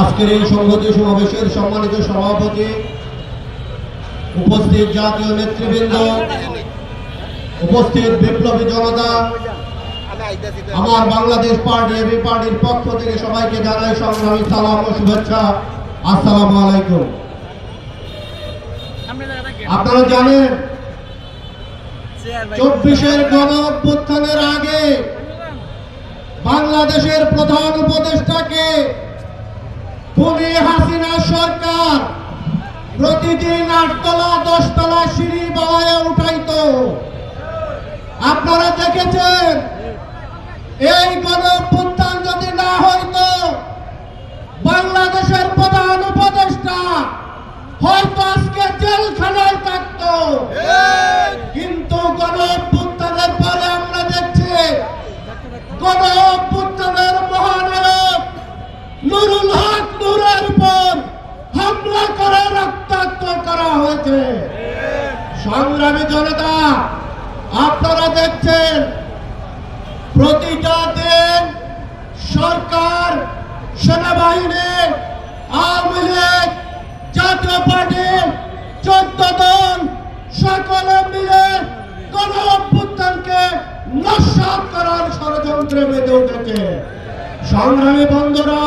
আজকের এই সংহতি সমাবেশের সম্মানিত সভাপতি, উপস্থিত জাতীয় নেতৃবৃন্দ, উপস্থিত বিপ্লবী জনতা, আমার বাংলাদেশ পার্টি, এবি পার্টির পক্ষ থেকে সবাইকে জানাই সংগ্রামী সালাম ও শুভেচ্ছা। আসসালামু আলাইকুম। আপনারা জানেন, চব্বিশের গণ অভ্যুত্থানের আগে বাংলাদেশের প্রধান উপদেষ্টাকে খুনি হাসিনা সরকার প্রতিদিন আটতলা দশতলা সিঁড়ি বাবায় উঠাইতো। আপনারা দেখেছেন এই গণ অভ্যুত্থান যদি না হইতো বাংলাদেশের প্রধান উপদেষ্টা হয়তো আজকে জেলখানায় থাকতো। কিন্তু গণ অভ্যুত্থানের পরে আমরা দেখছি গণ অভ্যুত্থানের মহানায়ক নুরুল হক নুরের উপর হামলা করে রক্তাক্ত করা হয়েছে। সংগ্রামী জনতা, আপনারা দেখছেন, প্রতিটা দিন সরকার, সেনাবাহিনী, আওয়ামী লীগ, জাতীয় পার্টি, চোদ্দ দল, সকলে মিলে গণ অভ্যুত্থানকে নস্বাত করার ষড়যন্ত্রে বেঁধে উঠেছে। সংগ্রামী বন্ধুরা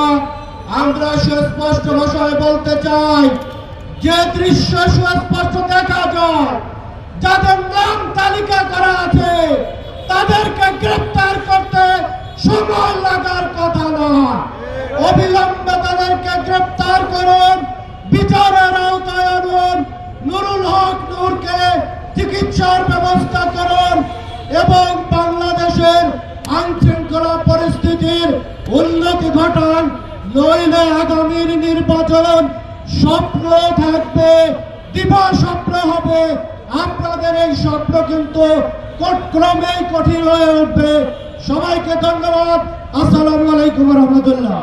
আমরা সুস্পষ্ট ভাষায় বলতে চাই, যে দৃশ্য সুস্পষ্ট দেখা যায়, যাদের নাম তালিকা করা আছে, তাদেরকে গ্রেপ্তার করতে সময় লাগার কথা নয়। অবিলম্বে তাদেরকে গ্রেপ্তার করুন, বিচারের আওতায় আনুন, নুরুল হক নূরকে চিকিৎসার ব্যবস্থা করুন এবং বাংলাদেশের আইন শৃঙ্খলা পরিস্থিতির উন্নতি ঘটান। নইলে আগামীর নির্বাচন স্বপ্ন থাকবে, দিবা স্বপ্ন হবে। আপনাদের এই স্বপ্ন কিন্তু ক্রমেই কঠিন হয়ে উঠবে। সবাইকে ধন্যবাদ। আসসালামু আলাইকুম রহমতুল্লাহ।